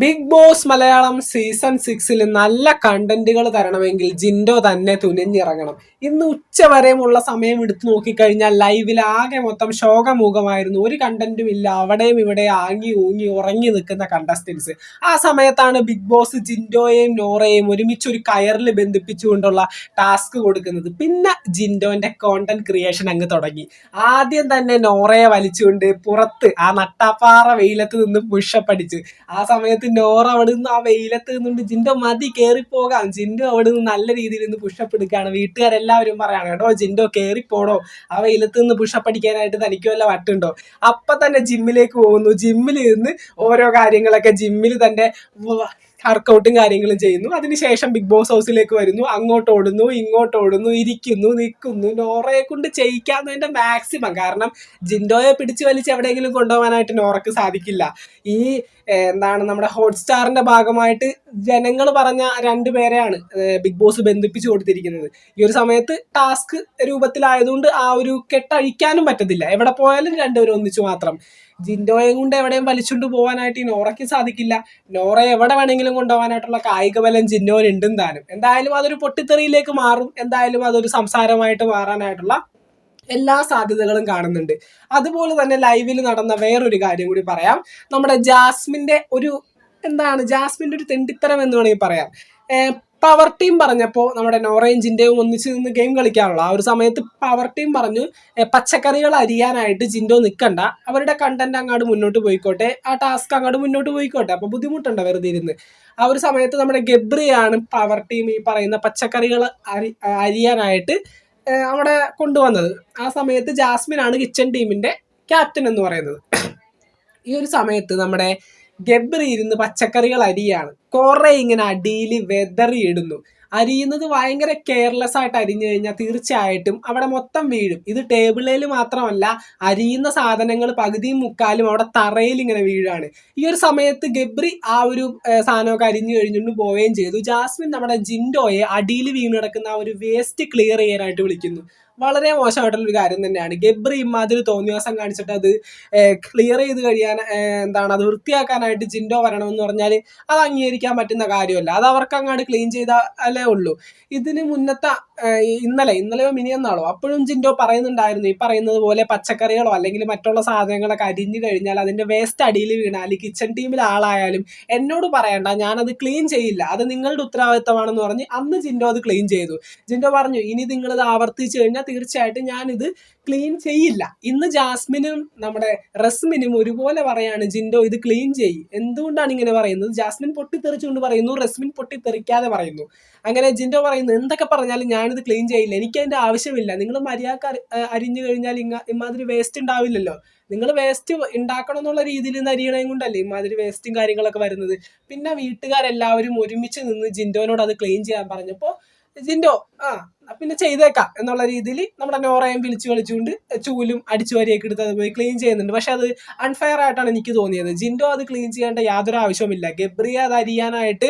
Big Boss Malayalam season സിക്സിൽ നല്ല കണ്ടന്റുകൾ തരണമെങ്കിൽ ജിൻഡോ തന്നെ തുനിഞ്ഞിറങ്ങണം. ഇന്ന് ഉച്ച വരെയുമുള്ള സമയം എടുത്തു നോക്കിക്കഴിഞ്ഞാൽ ലൈവിൽ ആകെ മൊത്തം ശോകമുഖമായിരുന്നു ഒരു കണ്ടന്റും ഇല്ല. അവിടെയും ഇവിടെ ആങ്ങി ഊങ്ങി ഉറങ്ങി നിൽക്കുന്ന കണ്ടസ്റ്റൻസ് ആ സമയത്താണ് ബിഗ് ബോസ് ജിൻഡോയെയും നോറയെയും ഒരുമിച്ച് ഒരു കയറിൽ ബന്ധിപ്പിച്ചുകൊണ്ടുള്ള ടാസ്ക് കൊടുക്കുന്നത്. പിന്നെ ജിൻഡോന്റെ കോണ്ടന്റ് ക്രിയേഷൻ അങ്ങ് തുടങ്ങി. ആദ്യം തന്നെ നോറയെ വലിച്ചുകൊണ്ട് പുറത്ത് ആ നട്ടാപ്പാറ വെയിലത്ത് നിന്ന് പുഷപ്പ് അടിച്ച്. ആ സമയത്ത് നോറ അവിടെ നിന്ന് ആ വെയിലത്ത് നിന്നുണ്ട് ജിൻഡോ മതി പോകാം. ജിൻഡോ അവിടെ നിന്ന് നല്ല രീതിയിൽ നിന്ന് പുഷപ്പ് എടുക്കുകയാണ്. വീട്ടുകാരെല്ലാവരും പറയാണ് കേട്ടോ ജിൻഡോ കയറിപ്പോടോ ആ വെയിലത്ത് നിന്ന് പുഷപ്പ് അടിക്കാനായിട്ട് തനിക്ക് വല്ല വട്ടുണ്ടോ? അപ്പൊ തന്നെ ജിമ്മിലേക്ക് പോകുന്നു. ജിമ്മിൽ നിന്ന് ഓരോ കാര്യങ്ങളൊക്കെ ജിമ്മിൽ തന്നെ വർക്കൗട്ടും കാര്യങ്ങളും ചെയ്യുന്നു. അതിനുശേഷം ബിഗ് ബോസ് ഹൗസിലേക്ക് വരുന്നു. അങ്ങോട്ട് ഓടുന്നു ഇങ്ങോട്ട് ഓടുന്നു ഇരിക്കുന്നു നിൽക്കുന്നു. നോറയെ കൊണ്ട് ചെയ്യിക്കാന്നതിന്റെ മാക്സിമം. കാരണം ജിൻഡോയെ പിടിച്ചു വലിച്ച് എവിടെയെങ്കിലും കൊണ്ടുപോകാനായിട്ട് നോറയ്ക്ക് സാധിക്കില്ല. ഈ എന്താണ് നമ്മുടെ ഹോട്ട്സ്റ്റാറിന്റെ ഭാഗമായിട്ട് ജനങ്ങൾ പറഞ്ഞ രണ്ടു പേരെയാണ് ബിഗ് ബോസ് ബന്ധിപ്പിച്ചു കൊടുത്തിരിക്കുന്നത്. ഈ ഒരു സമയത്ത് ടാസ്ക് രൂപത്തിലായതുകൊണ്ട് ആ ഒരു കെട്ടഴിക്കാനും പറ്റത്തില്ല. എവിടെ പോയാലും രണ്ടുപേരും ഒന്നിച്ചു മാത്രം. ജിൻഡോയും കൊണ്ട് എവിടെയും വലിച്ചുകൊണ്ട് പോകാനായിട്ട് ഈ നോറയ്ക്ക് സാധിക്കില്ല. നോറ എവിടെ വേണമെങ്കിലും കൊണ്ടുപോകാനായിട്ടുള്ള കായിക ബലം ജിൻഡോന് ഉണ്ടും താനും. എന്തായാലും അതൊരു പൊട്ടിത്തെറിയിലേക്ക് മാറും. എന്തായാലും അതൊരു സംസാരമായിട്ട് മാറാനായിട്ടുള്ള എല്ലാ സാധ്യതകളും കാണുന്നുണ്ട്. അതുപോലെ തന്നെ ലൈവിൽ നടന്ന വേറൊരു കാര്യം കൂടി പറയാം. നമ്മുടെ ജാസ്മിന്റെ ഒരു എന്താണ് ജാസ്മിന്റെ ഒരു തെണ്ടിത്തരം എന്ന് വേണമെങ്കിൽ പറയാം. പവർ ടീം പറഞ്ഞപ്പോൾ നമ്മുടെ നോറേഞ്ചിന്റെയും ഒന്നിച്ച് നിന്ന് ഗെയിം കളിക്കാനുള്ള ആ ഒരു സമയത്ത് പവർ ടീം പറഞ്ഞു പച്ചക്കറികൾ അരിയാനായിട്ട് ജിൻഡോ നിൽക്കണ്ട അവരുടെ കണ്ടന്റ് അങ്ങോട്ട് മുന്നോട്ട് പോയിക്കോട്ടെ. ആ ടാസ്ക് അങ്ങോട്ട് മുന്നോട്ട് പോയിക്കോട്ടെ. അപ്പോൾ ബുദ്ധിമുട്ടുണ്ട് വെറുതെ ഇരുന്ന്. ആ ഒരു സമയത്ത് നമ്മുടെ ഗബ്രിയാണ് പവർ ടീം ഈ പറയുന്ന പച്ചക്കറികൾ അരി അരിയാനായിട്ട് അവിടെ കൊണ്ടുവന്നത്. ആ സമയത്ത് ജാസ്മിനാണ് കിച്ചൺ ടീമിന്റെ ക്യാപ്റ്റൻ എന്ന് പറയുന്നത്. ഈ ഒരു സമയത്ത് നമ്മുടെ ഗബ്രി ഇരുന്ന് പച്ചക്കറികൾ അരിയാണ്. കുറെ ഇങ്ങനെ അടിയിൽ വെതറിയിടുന്നു അരിയുന്നത് ഭയങ്കര കെയർലെസ് ആയിട്ട് അരിഞ്ഞു കഴിഞ്ഞാൽ തീർച്ചയായിട്ടും അവിടെ മൊത്തം വീഴും. ഇത് ടേബിളിൽ മാത്രമല്ല അരിയുന്ന സാധനങ്ങൾ പകുതിയും മുക്കാലും അവിടെ തറയിൽ ഇങ്ങനെ വീഴാണ്. ഈ ഒരു സമയത്ത് ഗബ്രി ആ ഒരു സാധനമൊക്കെ അരിഞ്ഞു കഴിഞ്ഞുകൊണ്ട് പോവുകയും ചെയ്തു. ജാസ്മിൻ നമ്മുടെ ജിൻഡോയെ അടിയിൽ വീണ് കിടക്കുന്ന ആ ഒരു വേസ്റ്റ് ക്ലിയർ ചെയ്യാനായിട്ട് വിളിക്കുന്നു. വളരെ മോശമായിട്ടുള്ള ഒരു കാര്യം തന്നെയാണ്. ഗബ്രി ഇമാതിരി തോന്നിയാസം കാണിച്ചിട്ട് അത് ക്ലിയർ ചെയ്ത് കഴിയാൻ എന്താണ് അത് വൃത്തിയാക്കാനായിട്ട് ജിൻഡോ വരണമെന്ന് പറഞ്ഞാൽ അത് അംഗീകരിക്കാൻ പറ്റുന്ന കാര്യമല്ല. അത് അവർക്ക് അങ്ങോട്ട് ക്ലീൻ ചെയ്താലേ ഉള്ളൂ. ഇതിന് മുന്നത്തെ ഇന്നലെ ഇന്നലെയോ മിനിയെന്നാളോ അപ്പോഴും ജിൻഡോ പറയുന്നുണ്ടായിരുന്നു. ഈ പറയുന്നത് പോലെ പച്ചക്കറികളോ അല്ലെങ്കിൽ മറ്റുള്ള സാധനങ്ങളൊക്കെ അരിഞ്ഞു കഴിഞ്ഞാൽ അതിന്റെ വേസ്റ്റ് അടിയിൽ വീണാൽ കിച്ചൺ ടീമിലെ ആളായാലും എന്നോട് പറയണ്ട ഞാനത് ക്ലീൻ ചെയ്യില്ല. അത് നിങ്ങളുടെ ഉത്തരവാദിത്തമാണെന്ന് പറഞ്ഞ് അന്ന് ജിൻഡോ അത് ക്ലീൻ ചെയ്തു. ജിൻഡോ പറഞ്ഞു ഇനി നിങ്ങളിത് ആവർത്തിച്ചു കഴിഞ്ഞാൽ തീർച്ചയായിട്ടും ഞാനിത് ക്ലീൻ ചെയ്യില്ല. ഇന്ന് ജാസ്മിനും നമ്മുടെ റസ്മിനും ഒരുപോലെ പറയാണ് ജിൻഡോ ഇത് ക്ലീൻ ചെയ്യും. എന്തുകൊണ്ടാണ് ഇങ്ങനെ പറയുന്നത്? ജാസ്മിൻ പൊട്ടിത്തെറിച്ചുകൊണ്ട് പറയുന്നു റസ്മിൻ പൊട്ടിത്തെറിക്കാതെ പറയുന്നു. അങ്ങനെ ജിൻഡോ പറയുന്നു എന്തൊക്കെ പറഞ്ഞാലും ഞാനിത് ക്ലീൻ ചെയ്യില്ല. എനിക്ക് അതിന്റെ ആവശ്യമില്ല. നിങ്ങൾ മര്യാദ അരി- അരിഞ്ഞു കഴിഞ്ഞാൽ ഇങ്ങ ഇമാതിരി വേസ്റ്റ് ഉണ്ടാവില്ലല്ലോ. നിങ്ങൾ വേസ്റ്റ് ഉണ്ടാക്കണം എന്നുള്ള രീതിയിൽ നിന്ന് അരിയണയും കൊണ്ടല്ലേ ഇമാതിരി വേസ്റ്റും കാര്യങ്ങളൊക്കെ വരുന്നത്? പിന്നെ വീട്ടുകാരെല്ലാവരും ഒരുമിച്ച് നിന്ന് ജിൻഡോനോട് അത് ക്ലീൻ ചെയ്യാൻ പറഞ്ഞപ്പോൾ ജിൻഡോ. ആ പിന്നെ ചെയ്തേക്കാം എന്നുള്ള രീതിയിൽ നമ്മുടെ നോറയും വിളിച്ചു കളിച്ചുകൊണ്ട് ചൂലും അടിച്ചു വരിയൊക്കെ എടുത്ത് അത് പോയി ക്ലീൻ ചെയ്യുന്നുണ്ട്. പക്ഷെ അത് അൺഫെയർ ആയിട്ടാണ് എനിക്ക് തോന്നിയത്. ജിൻഡോ അത് ക്ലീൻ ചെയ്യേണ്ട യാതൊരു ആവശ്യവുമില്ല. ഗബ്രി അത് അരിയാനായിട്ട്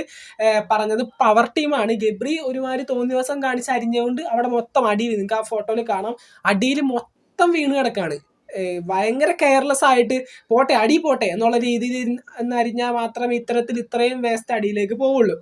പറഞ്ഞത് പവർ ടീമാണ് ഗബ്രി ഒരുമാതിരി തോന്നിയ ദിവസം കാണിച്ച് അരിഞ്ഞുകൊണ്ട് അവിടെ മൊത്തം അടിയിൽ നിങ്ങൾക്ക് ആ ഫോട്ടോയിൽ കാണാം. അടിയിൽ മൊത്തം വീണ് കിടക്കാണ്. ഭയങ്കര കെയർലെസ് ആയിട്ട് പോട്ടെ അടി പോട്ടെ എന്നുള്ള രീതിയിൽ എന്നറിഞ്ഞാൽ മാത്രമേ ഇത്തരത്തിൽ ഇത്രയും വേസ്റ്റ് അടിയിലേക്ക് പോവുള്ളൂ.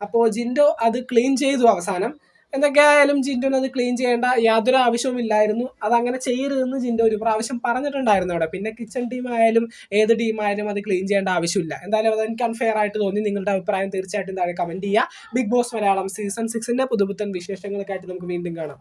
അപ്പോൾ ജിൻഡോ അത് ക്ലീൻ ചെയ്തു അവസാനം. എന്തൊക്കെ ആയാലും അത് ക്ലീൻ ചെയ്യേണ്ട യാതൊരു ആവശ്യവും ഇല്ലായിരുന്നു. അതങ്ങനെ ചെയ്യരുതെന്ന് ജിൻഡോ ഒരു പ്രാവശ്യം പറഞ്ഞിട്ടുണ്ടായിരുന്നു അവിടെ. പിന്നെ കിച്ചൺ ടീമായാലും ഏത് ടീമായാലും അത് ക്ലീൻ ചെയ്യേണ്ട ആവശ്യമില്ല. എന്തായാലും അത് എനിക്ക് അൺഫെയർ ആയിട്ട് തോന്നി. നിങ്ങളുടെ അഭിപ്രായം തീർച്ചയായിട്ടും താഴെ കമന്റ് ചെയ്യുക. ബിഗ് ബോസ് മലയാളം സീസൺ സിക്സിന്റെ പുതുപുത്തൻ വിശേഷങ്ങൾക്കായിട്ട് നമുക്ക് വീണ്ടും കാണാം.